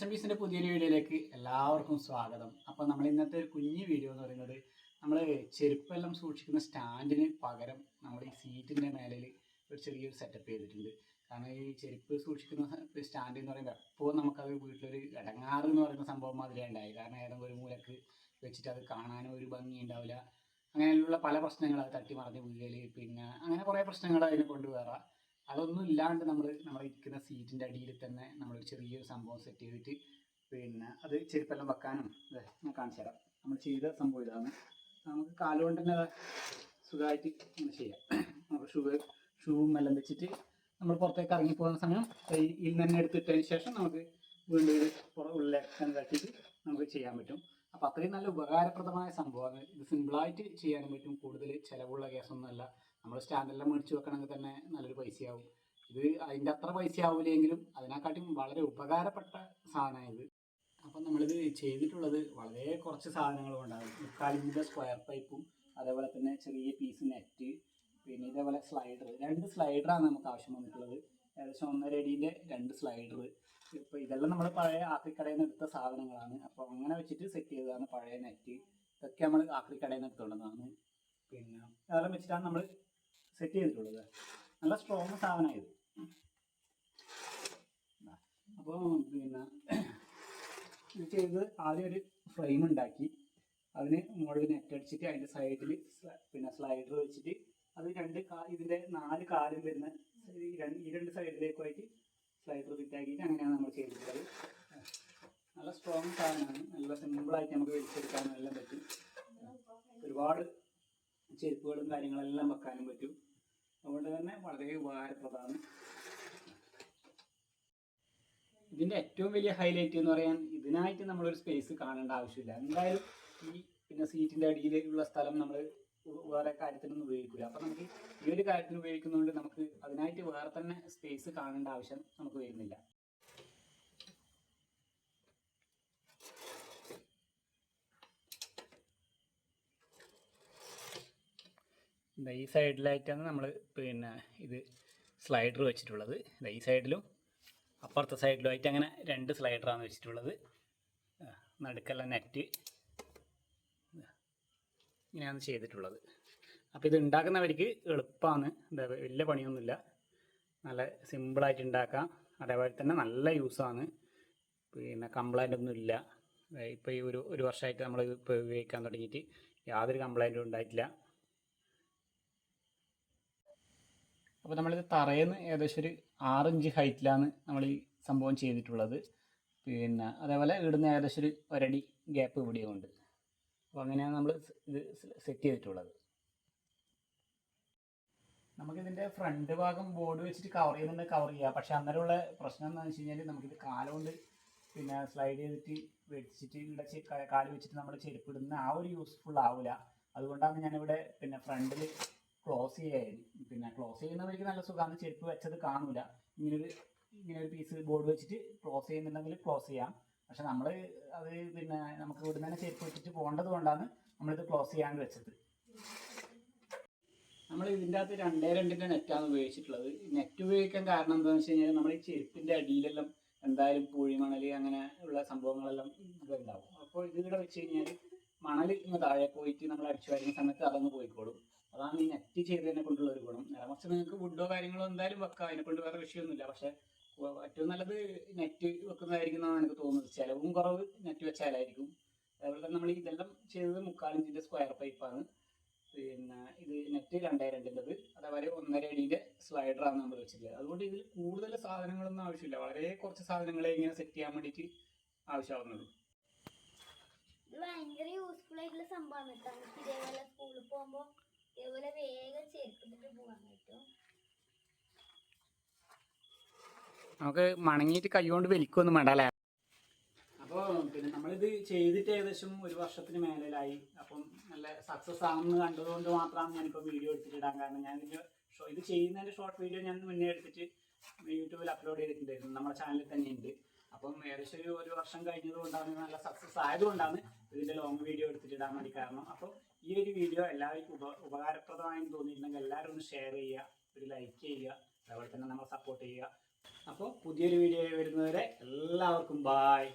മാച്ചം പീസിന്റെ പുതിയൊരു വീഡിയോയിലേക്ക് എല്ലാവർക്കും സ്വാഗതം. അപ്പോൾ നമ്മൾ ഇന്നത്തെ ഒരു കുഞ്ഞു വീഡിയോ എന്ന് പറയുന്നത് നമ്മൾ ചെരുപ്പെല്ലാം സൂക്ഷിക്കുന്ന സ്റ്റാൻഡിന് പകരം നമ്മൾ ഈ സീറ്റിന്റെ മേലിൽ ഒരു ചെറിയൊരു സെറ്റപ്പ് ചെയ്തിട്ടുണ്ട്. കാരണം ഈ ചെരുപ്പ് സൂക്ഷിക്കുന്ന സ്റ്റാൻഡ് എന്ന് പറയുമ്പോൾ എപ്പോൾ നമുക്കത് വീട്ടിലൊരു ഇടങ്ങാറ് എന്ന് പറയുന്ന സംഭവം മാതിരി ഉണ്ടായി കാരണം ഏതെങ്കിലും ഒരു മൂലക്ക് വെച്ചിട്ട് അത് കാണാനും ഒരു ഭംഗി ഉണ്ടാവില്ല. അങ്ങനെയുള്ള പല പ്രശ്നങ്ങൾ അത് തട്ടി മറിഞ്ഞ് വീഴൽ പിന്നെ അങ്ങനെ കുറേ പ്രശ്നങ്ങൾ അതിനെ കൊണ്ടുവരാം അതൊന്നും ഇല്ലാണ്ട് നമ്മൾ നമ്മൾ ഇരിക്കുന്ന സീറ്റിന്റെ അടിയിൽ തന്നെ നമ്മൾ ചെറിയൊരു സംഭവം സെറ്റ് ചെയ്തിട്ട് പിന്നെ അത് ചെരുപ്പെല്ലാം വെക്കാനും ഞാൻ കാണിച്ചു തരാം. നമ്മൾ ചെയ്ത സംഭവം ഇതാണ്. നമുക്ക് കാലുകൊണ്ട് തന്നെ സുഖമായിട്ട് ഇങ്ങനെ ചെയ്യാം. നമുക്ക് ഷൂ ഷൂവും എല്ലാം വെച്ചിട്ട് നമ്മൾ പുറത്തേക്ക് ഇറങ്ങി പോകുന്ന സമയം ഇതിൽ തന്നെ എടുത്തിട്ടതിന് ശേഷം നമുക്ക് വീണ്ടും ഇത് ഉള്ളിലേക്ക് തട്ടിയിട്ട് നമുക്ക് ചെയ്യാൻ പറ്റും. അപ്പം അത്രയും നല്ല ഉപകാരപ്രദമായ സംഭവമാണ്. ഇത് സിമ്പിളായിട്ട് ചെയ്യാനും പറ്റും. കൂടുതൽ ചിലവുള്ള കേസൊന്നുമല്ല നമ്മൾ സ്റ്റാൻഡെല്ലാം മേടിച്ച് വെക്കണമെങ്കിൽ തന്നെ നല്ലൊരു പൈസയാവും. ഇത് അതിന്റെ അത്ര പൈസ ആവില്ലെങ്കിലും അതിനെക്കാട്ടിയും വളരെ ഉപകാരപ്പെട്ട സാധനമാണ് ഇത്. അപ്പം നമ്മളിത് ചെയ്തിട്ടുള്ളത് വളരെ കുറച്ച് സാധനങ്ങൾ കൊണ്ടാണ്. മുക്കാലിഞ്ചിന്റെ സ്ക്വയർ പൈപ്പും അതേപോലെ തന്നെ ചെറിയ പീസ് നെറ്റ് പിന്നെ ഇതേപോലെ സ്ലൈഡർ. രണ്ട് സ്ലൈഡറാണ് നമുക്ക് ആവശ്യം വന്നിട്ടുള്ളത്. ഏകദേശം ഒന്നര അടീന്റെ രണ്ട് സ്ലൈഡർ ഇപ്പോൾ ഇതെല്ലാം നമ്മൾ പഴയ ആക്രിക്കടയിൽ നിന്ന് എടുത്ത സാധനങ്ങളാണ്. അപ്പോൾ അങ്ങനെ വെച്ചിട്ട് സെറ്റ് ചെയ്തതാണ് പഴയ നെറ്റ്. ഇതൊക്കെ നമ്മൾ ആക്രിക്കടയിൽ നിന്ന് എടുത്തുകൊണ്ടതാണ് പിന്നെ അതെല്ലാം വെച്ചിട്ടാണ് നമ്മൾ സെറ്റ് ചെയ്തിട്ടുള്ളത്. നല്ല സ്ട്രോങ് സാധനമാണ് ഇത് അപ്പോൾ പിന്നെ ഇത് ചെയ്ത് ആദ്യം ഒരു ഫ്രെയിം ഉണ്ടാക്കി. അതിന് മുകളിൽ നെറ്റ് അടിച്ചിട്ട് അതിന്റെ സൈഡിൽ പിന്നെ സ്ലൈഡർ വെച്ചിട്ട് അത് രണ്ട് കാ ഇതിന്റെ നാല് കാലും വരുന്ന ഈ രണ്ട് സൈഡിലേക്കുമായിട്ട് സ്ലൈഡർ ഫിറ്റാക്കിയിട്ട് അങ്ങനെയാണ് നമ്മൾ ചെയ്തിട്ടുള്ളത്. നല്ല സ്ട്രോങ് സാധനമാണ്. നല്ല സിമ്പിളായിട്ട് നമുക്ക് വലിച്ചെടുക്കാനും എല്ലാം പറ്റും. ഒരുപാട് ചെരുപ്പുകളും കാര്യങ്ങളെല്ലാം വെക്കാനും പറ്റും. അതുകൊണ്ട് തന്നെ വളരെ ഉപകാരപ്രദമാണ്. ഇതിന്റെ ഏറ്റവും വലിയ ഹൈലൈറ്റ് എന്ന് പറയാൻ ഇതിനായിട്ട് നമ്മളൊരു സ്പേസ് കാണേണ്ട ആവശ്യമില്ല. എന്തായാലും ഈ പിന്നെ സീറ്റിന്റെ അടിയിലുള്ള സ്ഥലം നമ്മൾ വേറെ കാര്യത്തിനൊന്നും ഉപയോഗിക്കില്ല അപ്പം നമുക്ക് ഈ ഒരു കാര്യത്തിന് ഉപയോഗിക്കുന്നതുകൊണ്ട് നമുക്ക് അതിനായിട്ട് വേറെ തന്നെ സ്പേസ് കാണേണ്ട ആവശ്യം നമുക്ക് വരുന്നില്ല. ദാ ഈ സൈഡിലായിട്ടാണ് നമ്മൾ പിന്നെ ഇത് സ്ലൈഡർ വെച്ചിട്ടുള്ളത്. എന്താ ഈ സൈഡിലും അപ്പുറത്തെ സൈഡിലുമായിട്ട് അങ്ങനെ രണ്ട് സ്ലൈഡറാണ് വെച്ചിട്ടുള്ളത്. നടുക്കെല്ലാം നെറ്റ്. ഇങ്ങനെയാണ് ചെയ്തിട്ടുള്ളത്. അപ്പോൾ ഇത് ഉണ്ടാക്കുന്നവർക്ക് എളുപ്പമാണ് എന്താ വലിയ പണിയൊന്നുമില്ല. നല്ല സിമ്പിളായിട്ട് ഉണ്ടാക്കാം. അതേപോലെ തന്നെ നല്ല യൂസാണ്. പിന്നെ കംപ്ലൈന്റ് ഒന്നും ഇല്ല. ഇപ്പോൾ ഈ ഒരു ഒരു വർഷമായിട്ട് നമ്മൾ ഇപ്പോൾ ഉപയോഗിക്കാൻ തുടങ്ങിയിട്ട് യാതൊരു കംപ്ലൈന്റും ഉണ്ടായിട്ടില്ല. അപ്പോൾ നമ്മളിത് തറയെന്ന് ഏകദേശം ഒരു ആറിഞ്ച് ഹൈറ്റിലാണ് നമ്മൾ ഈ സംഭവം ചെയ്തിട്ടുള്ളത്. പിന്നെ അതേപോലെ ഇവിടുന്ന് ഏകദേശം ഒരു ഒരടി ഗ്യാപ്പ് ഇവിടെയുണ്ട്. അപ്പോൾ അങ്ങനെയാണ് നമ്മൾ ഇത് സെറ്റ് ചെയ്തിട്ടുള്ളത്. നമുക്കിതിന്റെ ഫ്രണ്ട് ഭാഗം ബോർഡ് വെച്ചിട്ട് കവർ ചെയ്യുന്നുണ്ട് കവർ ചെയ്യുക പക്ഷേ അന്നേരമുള്ള പ്രശ്നം എന്താണെന്ന് വെച്ച് കഴിഞ്ഞാൽ നമുക്കിത് കാലുകൊണ്ട് പിന്നെ സ്ലൈഡ് ചെയ്തിട്ട് വെച്ചിട്ട് ഇവിടെ കാൽ വെച്ചിട്ട് നമ്മൾ ചെരുപ്പിടുന്ന ആ ഒരു യൂസ്ഫുൾ ആവില്ല അതുകൊണ്ടാണ് ഞാനിവിടെ പിന്നെ ഫ്രണ്ടിൽ ക്ലോസ് ചെയ്യായിരുന്നു പിന്നെ ക്ലോസ് ചെയ്യുന്നവർക്ക് നല്ല സുഖമാണ് ചെരുപ്പ് വെച്ചത് കാണൂല. ഇങ്ങനൊരു ഇങ്ങനെ ഒരു പീസ് ബോർഡ് വെച്ചിട്ട് ക്ലോസ് ചെയ്യുന്നുണ്ടെങ്കിൽ ക്ലോസ് ചെയ്യാം. പക്ഷെ നമ്മൾ അത് പിന്നെ നമുക്ക് ഇവിടുന്ന് തന്നെ ചെരുപ്പ് വെച്ചിട്ട് പോകേണ്ടത് കൊണ്ടാണ് നമ്മളിത് ക്ലോസ് ചെയ്യാണ്ട് വെച്ചത്. നമ്മൾ ഇതിന്റെ അകത്ത് രണ്ടേ രണ്ടിന്റെ നെറ്റാണ് ഉപയോഗിച്ചിട്ടുള്ളത്. നെറ്റ് ഉപയോഗിക്കാൻ കാരണം എന്താണെന്ന് വെച്ച് കഴിഞ്ഞാൽ നമ്മൾ ഈ ചെരുപ്പിന്റെ അടിയിലെല്ലാം എന്തായാലും പൂഴിമണൽ അങ്ങനെ ഉള്ള സംഭവങ്ങളെല്ലാം ഇതുണ്ടാവും അപ്പോൾ ഇതിവിടെ വെച്ച് കഴിഞ്ഞാൽ മണൽ ഇങ്ങ് താഴെ പോയിട്ട് നമ്മൾ അടിച്ചു വരുന്ന സമയത്ത് അതങ്ങ് പോയിക്കോളും. അതാണ് ഈ നെറ്റ് ചെയ്തതിനെ കൊണ്ടുള്ള ഒരു ഗുണം. നേരെ മറിച്ച് നിങ്ങൾക്ക് വുഡോ കാര്യങ്ങളോ എന്തായാലും വെക്കാം. അതിനെ കൊണ്ട് വേറെ വിഷയമൊന്നുമില്ല. പക്ഷെ ഏറ്റവും നല്ലത് നെറ്റ് വെക്കുന്നതായിരിക്കും എന്നാണ് എനിക്ക് തോന്നുന്നത്. ചിലവും കുറവ് നെറ്റ് വെച്ചാലായിരിക്കും. അതേപോലെ തന്നെ നമ്മൾ ഇതെല്ലാം ചെയ്തത് മുക്കാലിഞ്ചിന്റെ സ്ക്വയർ പൈപ്പാണ് പിന്നെ ഇത് നെറ്റ് രണ്ടായിരം രണ്ടിന്റെത്. അതേപോലെ ഒന്നര സ്ലൈഡർ ആണ് നമ്മൾ വെച്ചിട്ടുള്ളത്. അതുകൊണ്ട് ഇതിൽ കൂടുതൽ സാധനങ്ങളൊന്നും ആവശ്യമില്ല. വളരെ കുറച്ച് സാധനങ്ങളെ ഇങ്ങനെ സെറ്റ് ചെയ്യാൻ വേണ്ടിയിട്ട് ആവശ്യമാവുന്നുള്ളൂ ഇത് ഭയങ്കര യൂസ്ഫുൾ ആയിട്ടുള്ള സംഭവമാണ് ഇതേപോലെ സ്കൂളിൽ പോകുമ്പോൾ ഇതേപോലെ വേഗം ചെരുപ്പിട്ടിട്ട് പോകാൻ പറ്റും. നമുക്ക് മണങ്ങിയിട്ട് കൈകൊണ്ട് വലിക്കൊന്നും വേണ്ട അല്ലേ അപ്പോൾ പിന്നെ നമ്മളിത് ചെയ്തിട്ട് ഏകദേശം ഒരു വർഷത്തിന് മേലായി അപ്പം നല്ല സക്സസ് ആണെന്ന് കണ്ടതുകൊണ്ട് മാത്രമാണ് ഞാനിപ്പോൾ വീഡിയോ എടുത്തിട്ടിടാൻ കാരണം. ഞാൻ ഇതിന്റെ ഇത് ചെയ്യുന്നതിന്റെ ഷോർട്ട് വീഡിയോ ഞാൻ മുന്നേ എടുത്തിട്ട് യൂട്യൂബിൽ അപ്ലോഡ് ചെയ്തിട്ടുണ്ടായിരുന്നു. നമ്മുടെ ചാനലിൽ തന്നെ ഉണ്ട് അപ്പം ഏകദേശം ഒരു ഒരു വർഷം കഴിഞ്ഞതുകൊണ്ടാണ് നല്ല സക്സസ് ആയതുകൊണ്ടാണ് ഇതിന്റെ ലോങ് വീഡിയോ എടുത്തിട്ടിടാൻ വേണ്ടി കാരണം. അപ്പോൾ ഈ ഒരു വീഡിയോ എല്ലാവർക്കും ഉപ ഉപകാരപ്രദമായെന്ന് തോന്നിയിട്ടുണ്ടെങ്കിൽ എല്ലാവരും ഒന്ന് ഷെയർ ചെയ്യുക ഒരു ലൈക്ക് ചെയ്യുക അതുപോലെ തന്നെ നമ്മളെ സപ്പോർട്ട് ചെയ്യുക. അപ്പോൾ പുതിയൊരു വീഡിയോ വരുന്നവരെ എല്ലാവർക്കും ബായ്